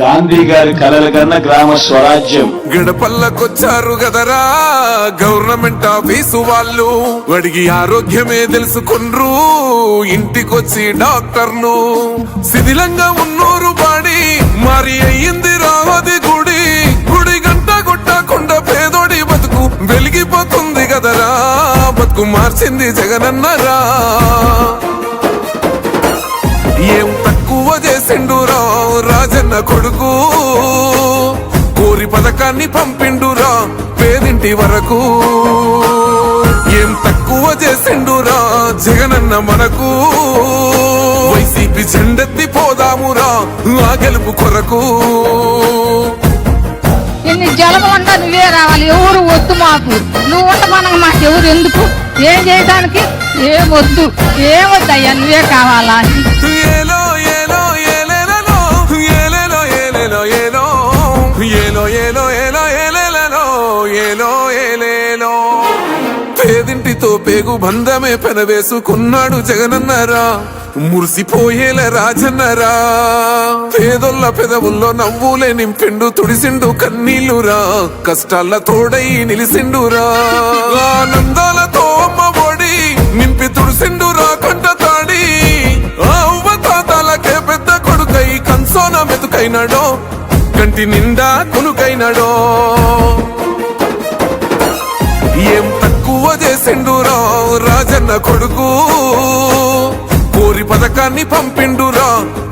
గాంధీ గారి కలల కన్నా గ్రామ స్వరాజ్యం. గడపల్లకొచ్చారు కదరా గవర్నమెంట్ ఆఫీసు వాళ్ళు. అడిగి ఆరోగ్యమే తెలుసుకుండ్రు ఇంటికొచ్చి డాక్టర్ను. శిథిలంగా ఉన్నోరు బాడి మరి అయ్యింది రావది గుడి. గుడి గంట కొట్టకుండా పేదోడి బతుకు వెలిగిపోతుంది కదరా బతుకు మార్చింది జగనన్నరా. ఏం తక్కువ చేసిండురా రాజన్న కొడుకు. కోరి పథకాన్ని పంపిండురా పేదింటి వరకు. ఏం తక్కువ చేసిండురా జగనన్న మనకు. వైసీపీ జెండెత్తి పోదామురా ఆ గెలుపు కొరకు. ఎన్ని ఉండా నువ్వే రావాలి? ఎవరు వద్దు మాకు? నువ్వు ఉండమనగా మాకు ఎవరు ఎందుకు? ఏం చేయడానికి ఏమొద్దు ఏమొద్దయ్యా నువ్వే కావాలా? పేదింటితో పేగు బంధమే పెనవేసుకున్నాడు జగనన్నరా మురిసిపోయేల రాజన్నరా. పేదొల్ల పెదవుల్లో నవ్వులే నింపిండు తుడిసిండు కన్నీళ్ళురా కష్టాల తోడై నిలిసిండురా. ఆనందాలతో అమ్మ ఒడి నింపి తుడిసిండు రాకుంట తాడి. అవ్వ తాతాలకే పెద్ద కొడుకై కంసోన మెతుకైనాడో కంటి నిండా కునుకైనాడో. ఏం తక్కువ చేసిండురా రాజన్న కొడుకు. కోరి పథకాన్ని పంపిండురా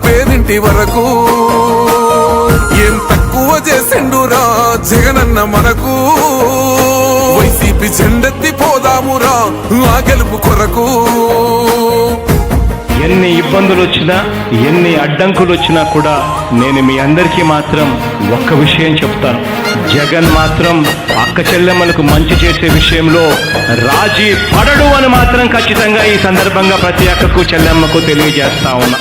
పేదింటి వరకు. ఏం తక్కువ చేసిండురా జగనన్న మనకు. కలిపి జెండెత్తి పోదామురా ఆ గెలుపు కొరకు. ఎన్ని ఇబ్బందులు వచ్చినా ఎన్ని అడ్డంకులు వచ్చినా కూడా నేను మీ అందరికీ మాత్రం ఒక్క విషయం చెప్తాను జగన్ మాత్రం అక్క చెల్లెమ్మలకు మంచి చేసే విషయంలో రాజీ పడడు అని మాత్రం ఖచ్చితంగా ఈ సందర్భంగా ప్రతి అక్కకు చెల్లెమ్మకు తెలియజేస్తా ఉన్నా.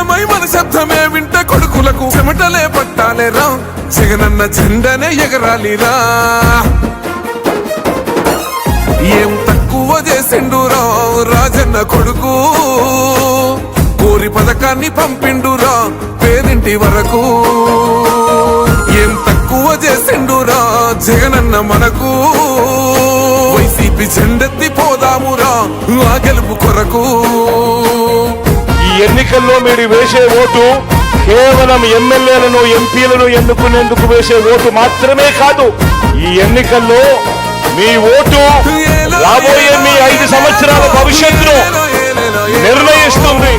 సిద్ధమై మన శబ్దమే వింట కొడుకులకు చెమటలే పట్టాలేరా జగనన్న జెండనే ఎగరాలిరా. ఏం తక్కువ చేసిండురా రాజన్న కొడుకు. కోరి పథకాన్ని పంపిండురా పేదింటి వరకు. ఏం తక్కువ చేసిండురా జగనన్న మనకు. వైసీపీ జెండెత్తి పోదామురా ఆ గెలుపు కొరకు. ఎన్నికల్లో మీరు వేసే ఓటు కేవలం ఎమ్మెల్యేలను ఎంపీలను ఎన్నుకునేందుకు వేసే ఓటు మాత్రమే కాదు ఈ ఎన్నికల్లో మీ ఓటు రాబోయే మీ ఐదు సంవత్సరాల భవిష్యత్తును నిర్ణయిస్తుంది